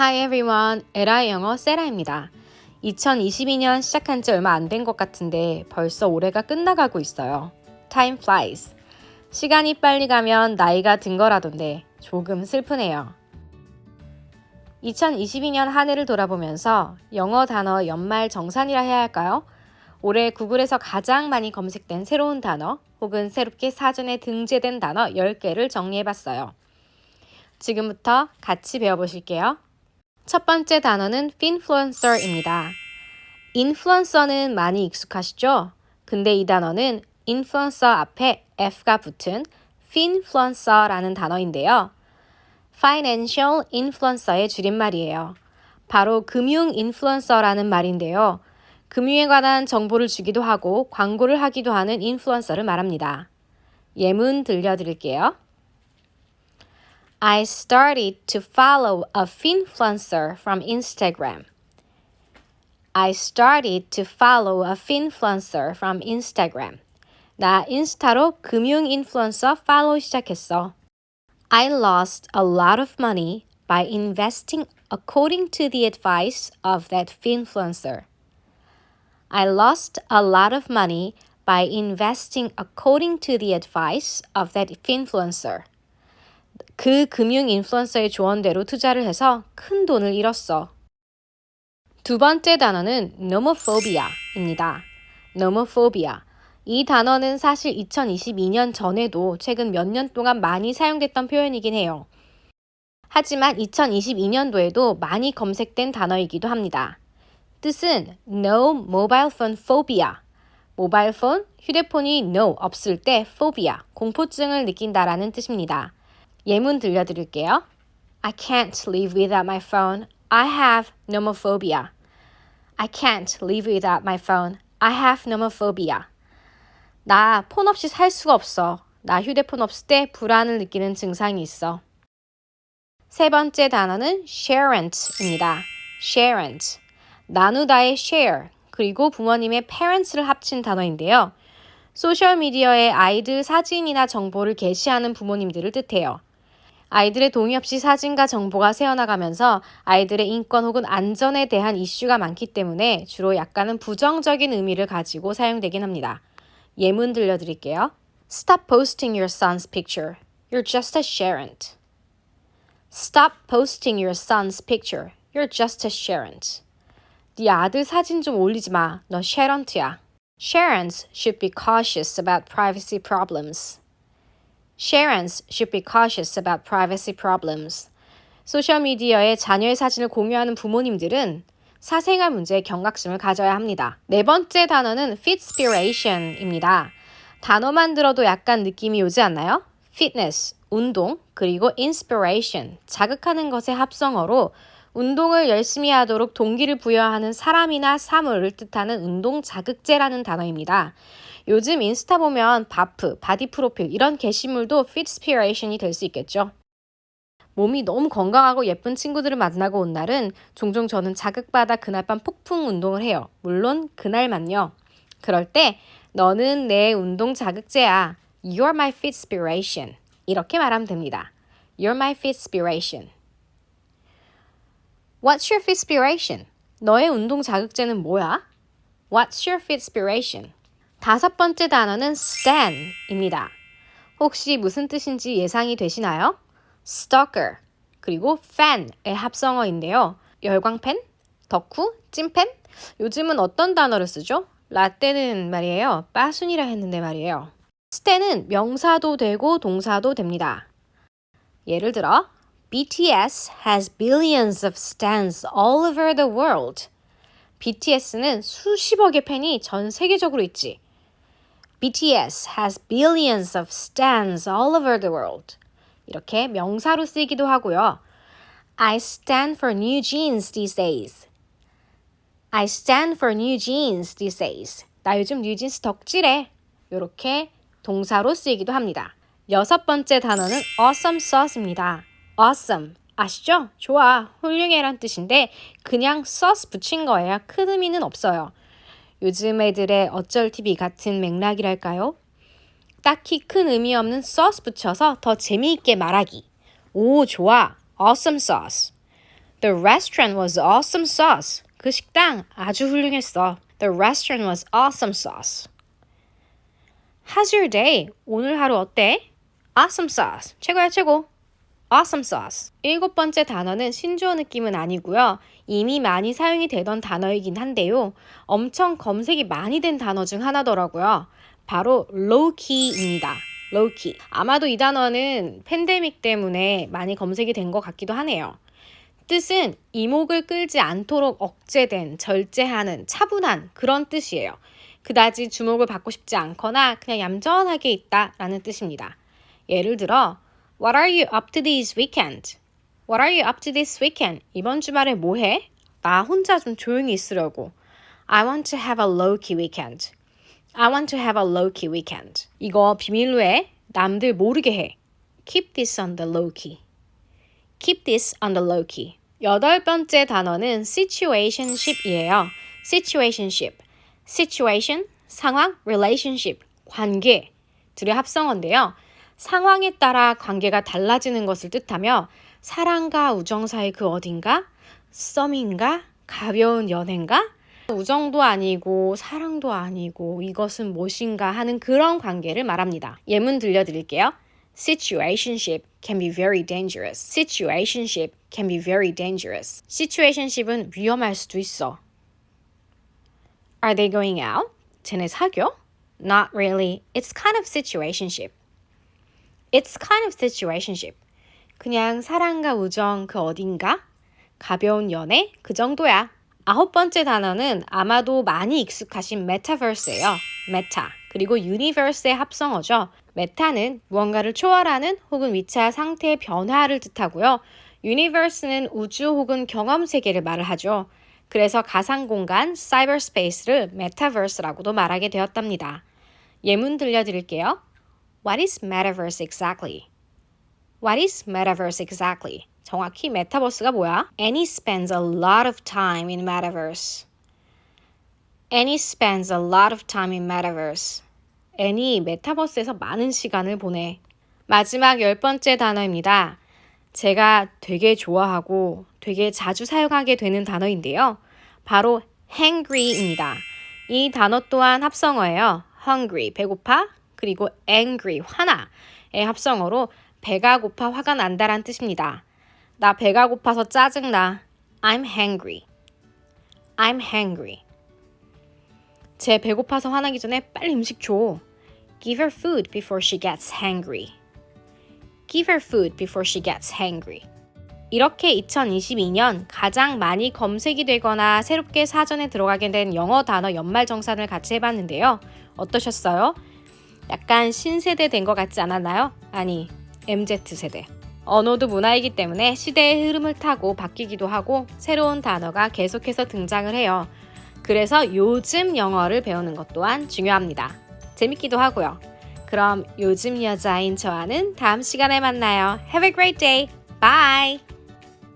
Hi everyone, 에라의 영어 세라입니다. 2022년 시작한 지 얼마 안 된 것 같은데 벌써 올해가 끝나가고 있어요. Time flies. 시간이 빨리 가면 나이가 든 거라던데 조금 슬프네요. 2022년 한 해를 돌아보면서 영어 단어 연말 정산이라 해야 할까요? 올해 구글에서 가장 많이 검색된 새로운 단어 혹은 새롭게 사전에 등재된 단어 10개를 정리해봤어요. 지금부터 같이 배워보실게요. 첫 번째 단어는 finfluencer입니다. 인플루언서는 많이 익숙하시죠? 근데 이 단어는 influencer 앞에 F가 붙은 finfluencer라는 단어인데요. financial influencer의 줄임말이에요. 바로 금융 인플루언서라는 말인데요. 금융에 관한 정보를 주기도 하고 광고를 하기도 하는 인플루언서를 말합니다. 예문 들려드릴게요. I started to follow a finfluencer from Instagram. I started to follow a finfluencer from Instagram. 나 인스타로 금융 인플루언서 팔로우 시작했어. I lost a lot of money by investing according to the advice of that finfluencer. I lost a lot of money by investing according to the advice of that finfluencer. 그 금융 인플루언서의 조언대로 투자를 해서 큰 돈을 잃었어. 두 번째 단어는 nomophobia입니다. nomophobia. 이 단어는 사실 2022년 전에도 최근 몇 년 동안 많이 사용됐던 표현이긴 해요. 하지만 2022년도에도 많이 검색된 단어이기도 합니다. 뜻은 no mobile phone phobia. 모바일 폰, 휴대폰이 no 없을 때 phobia, 공포증을 느낀다라는 뜻입니다. 예문 들려드릴게요. I can't live without my phone. I have nomophobia. I can't live without my phone. I have nomophobia. 나 폰 없이 살 수가 없어. 나 휴대폰 없을 때 불안을 느끼는 증상이 있어. 세 번째 단어는 shareant입니다. shareant. 나누다의 share, 그리고 부모님의 parents를 합친 단어인데요. 소셜미디어에 아이들 사진이나 정보를 게시하는 부모님들을 뜻해요. 아이들의 동의 없이 사진과 정보가 새어나가면서 아이들의 인권 혹은 안전에 대한 이슈가 많기 때문에 주로 약간은 부정적인 의미를 가지고 사용되긴 합니다. 예문 들려드릴게요. Stop posting your son's picture. You're just a sharent. Stop posting your son's picture. You're just a sharent. 네 아들 사진 좀 올리지 마. 너 쉐런트야. Sharents should be cautious about privacy problems. Sharents should be cautious about privacy problems. 소셜미디어에 자녀의 사진을 공유하는 부모님들은 사생활 문제에 경각심을 가져야 합니다. 네 번째 단어는 fitspiration입니다. 단어만 들어도 약간 느낌이 오지 않나요? fitness, 운동, 그리고 inspiration, 자극하는 것의 합성어로 운동을 열심히 하도록 동기를 부여하는 사람이나 사물을 뜻하는 운동 자극제라는 단어입니다. 요즘 인스타 보면 바프, 바디 프로필 이런 게시물도 fitspiration이 될 수 있겠죠. 몸이 너무 건강하고 예쁜 친구들을 만나고 온 날은 종종 저는 자극받아 그날 밤 폭풍 운동을 해요. 물론 그날만요. 그럴 때 너는 내 운동 자극제야. You're my fitspiration. 이렇게 말하면 됩니다. You're my fitspiration. What's your fitspiration? 너의 운동 자극제는 뭐야? What's your fitspiration? 다섯 번째 단어는 stan입니다. 혹시 무슨 뜻인지 예상이 되시나요? stalker 그리고 fan의 합성어인데요. 열광팬, 덕후, 찐팬? 요즘은 어떤 단어를 쓰죠? 라떼는 말이에요. 빠순이라 했는데 말이에요. 스탠은 명사도 되고 동사도 됩니다. 예를 들어 BTS has billions of stans all over the world. BTS는 수십억의 팬이 전 세계적으로 있지. BTS has billions of stans all over the world. 이렇게 명사로 쓰이기도 하고요. I stand for new jeans these days. I stand for new jeans these days. 나 요즘 뉴진스 덕질해. 이렇게 동사로 쓰이기도 합니다. 여섯 번째 단어는 awesome sauce입니다. awesome. 아시죠? 좋아, 훌륭해란 뜻인데 그냥 sauce 붙인 거예요. 큰 의미는 없어요. 요즘 애들의 어쩔 TV 같은 맥락이랄까요? 딱히 큰 의미 없는 sauce 붙여서 더 재미있게 말하기. 오, 좋아. awesome sauce. The restaurant was awesome sauce. 그 식당 아주 훌륭했어. The restaurant was awesome sauce. How's your day? 오늘 하루 어때? Awesome sauce. 최고야 최고. Awesome sauce. 일곱 번째 단어는 신조어 느낌은 아니고요. 이미 많이 사용이 되던 단어이긴 한데요. 엄청 검색이 많이 된 단어 중 하나더라고요. 바로 low key입니다. low key. 아마도 이 단어는 팬데믹 때문에 많이 검색이 된 것 같기도 하네요. 뜻은 이목을 끌지 않도록 억제된, 절제하는, 차분한 그런 뜻이에요. 그다지 주목을 받고 싶지 않거나 그냥 얌전하게 있다 라는 뜻입니다. 예를 들어 What are you up to this weekend? What are you up to this weekend? 이번 주말에 뭐 해? 나 혼자 좀 조용히 있으려고. I want to have a low-key weekend. I want to have a low-key weekend. 이거 비밀로 해. 남들 모르게 해. Keep this on the low-key. Keep this on the low-key. 여덟 번째 단어는 situationship이에요. situationship. situation, 상황, relationship, 관계. 둘의 합성어인데요. 상황에 따라 관계가 달라지는 것을 뜻하며 사랑과 우정 사이 그 어딘가? 썸인가? 가벼운 연애인가? 우정도 아니고 사랑도 아니고 이것은 무엇인가 하는 그런 관계를 말합니다. 예문 들려드릴게요. Situationship can be very dangerous. Situationship can be very dangerous. Situationship은 위험할 수도 있어. Are they going out? 쟤네 사겨? Not really. It's kind of situationship. It's kind of situationship. 그냥 사랑과 우정 그 어딘가? 가벼운 연애 그 정도야. 아홉 번째 단어는 아마도 많이 익숙하신 메타버스예요. 메타. 그리고 유니버스의 합성어죠. 메타는 무언가를 초월하는 혹은 위치와 상태의 변화를 뜻하고요. 유니버스는 우주 혹은 경험 세계를 말을 하죠. 그래서 가상 공간 사이버 스페이스를 메타버스라고도 말하게 되었답니다. 예문 들려드릴게요. What is metaverse exactly? What is metaverse exactly? 정확히 메타버스가 뭐야? Annie spends a lot of time in metaverse. Annie spends a lot of time in metaverse. 애니 메타버스에서 많은 시간을 보내. 마지막 열 번째 단어입니다. 제가 되게 좋아하고 되게 자주 사용하게 되는 단어인데요. 바로 hangry입니다. 이 단어 또한 합성어예요. hungry, 배고파, 그리고 angry, 화나의 합성어로 배가 고파 화가 난다란 뜻입니다. 나 배가 고파서 짜증나. I'm hangry. I'm hangry. 제 배고파서 화나기 전에 빨리 음식 줘. Give her food before she gets hangry. Give her food before she gets hangry. 이렇게 2022년 가장 많이 검색이 되거나 새롭게 사전에 들어가게 된 영어 단어 연말 정산을 같이 해봤는데요. 어떠셨어요? 약간 신세대 된 것 같지 않았나요? 아니, MZ세대. 언어도 문화이기 때문에 시대의 흐름을 타고 바뀌기도 하고 새로운 단어가 계속해서 등장을 해요. 그래서 요즘 영어를 배우는 것 또한 중요합니다. 재밌기도 하고요. 그럼 요즘 여자인 저와는 다음 시간에 만나요. Have a great day. Bye.